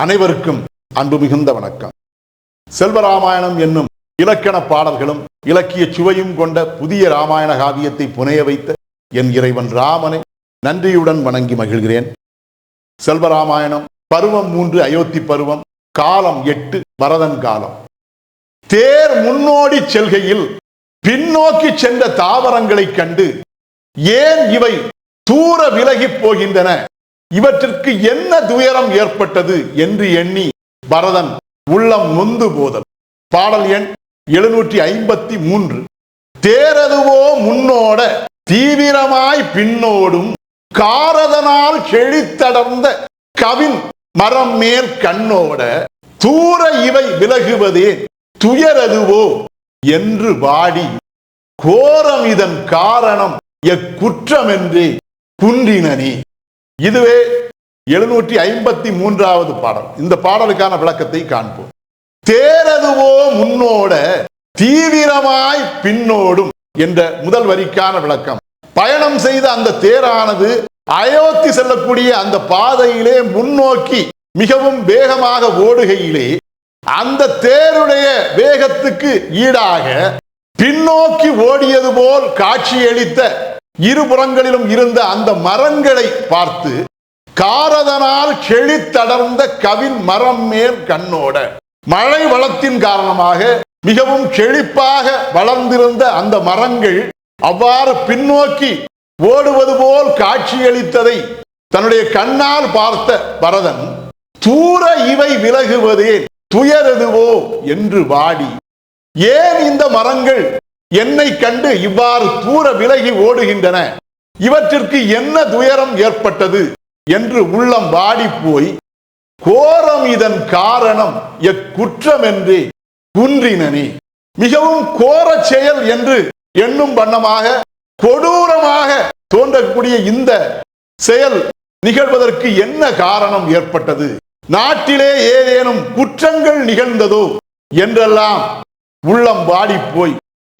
அனைவருக்கும் அன்பு மிகுந்த வணக்கம். செல்வராமாயணம் என்னும் இலக்கண பாடல்களும் இலக்கிய சுவையும் கொண்ட புதிய ராமாயண காவியத்தை புனைய வைத்த என் இறைவன் ராமனை நன்றியுடன் வணங்கி மகிழ்கிறேன். செல்வராமாயணம் பருவம் மூன்று அயோத்தி பருவம் காலம் எட்டு வரதன் காலம். தேர் முன்னோடி செல்கையில் பின்னோக்கி சென்ற தாவரங்களைக் கண்டு ஏன் இவை தூர விலகிப் போகின்றன? இவற்றிற்கு என்ன துயரம் ஏற்பட்டது என்று எண்ணி பரதன் உள்ளம் நொந்து போதல். பாடல் எண் எழுநூற்றி ஐம்பத்தி மூன்று. தேரதுவோ முன்னோட தீவிரமாய் பின்னோடும் காரதனால் செழித்தடர்ந்த கவின் மரம் மேல் கண்ணோட தூர இவை விலகுவதே துயரதுவோ என்று வாடி. கோரம் இதன் காரணம் எக்குற்றமென்றே குன்றினனே. இதுவே எழுநூற்றி ஐம்பத்தி மூன்றாவது பாடல். இந்த பாடலுக்கான விளக்கத்தை காண்போம். தேரதுவோ முன்னோட தீவிரமாய் பின்னோடும் என்ற முதல் வரிக்கான விளக்கம். பயணம் செய்த அந்த தேரானது அயோத்தி செல்லக்கூடிய அந்த பாதையிலே முன்னோக்கி மிகவும் வேகமாக ஓடுகையிலே அந்த தேருடைய வேகத்துக்கு ஈடாக பின்னோக்கி ஓடியது போல் காட்சியளித்த இருபுறங்களிலும் இருந்த அந்த மரங்களை பார்த்து காரதனால் செழித்தடர்ந்த கவின் மரம் மேல் கண்ணோட மழை வளத்தின் காரணமாக மிகவும் செழிப்பாக வளர்ந்திருந்த அந்த மரங்கள் அவ்வாறு பின்னோக்கி ஓடுவது போல் காட்சியளித்ததை தன்னுடைய கண்ணால் பார்த்த பரதன் தூர இவை விலகுவதே துயரெதுவோ? என்று வாடி ஏன் இந்த மரங்கள் என்னை கண்டு இவ்வாறு தூர விலகி ஓடுகின்றன. இவற்றிற்கு என்ன துயரம் ஏற்பட்டது என்று உள்ளம் வாடி போய் கோரம் இதன் காரணம் எக்குற்றம் என்று குன்றினனே. மிகவும் கோர செயல் என்று எண்ணும் வண்ணமாக கொடூரமாக தோன்றக்கூடிய இந்த செயல் நிகழ்வதற்கு என்ன காரணம் ஏற்பட்டது? நாட்டிலே ஏதேனும் குற்றங்கள் நிகழ்ந்ததோ என்றெல்லாம் உள்ளம் வாடி போய்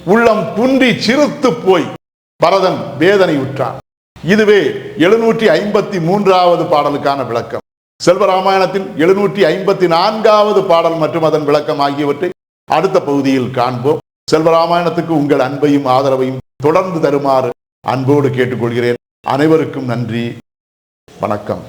உள்ளம் குன்றி சிறுத்து போய் பரதன் வேதனை உற்றான் இதுவே எழுநூற்றி ஐம்பத்தி மூன்றாவது பாடலுக்கான விளக்கம். செல்வராமாயணத்தின் எழுநூற்றி ஐம்பத்தி நான்காவது பாடல் மற்றும் அதன் விளக்கம் ஆகியவற்றை அடுத்த பகுதியில் காண்போம். செல்வராமாயணத்துக்கு உங்கள் அன்பையும் ஆதரவையும் தொடர்ந்து தருமாறு அன்போடு கேட்டுக்கொள்கிறேன். அனைவருக்கும் நன்றி. வணக்கம்.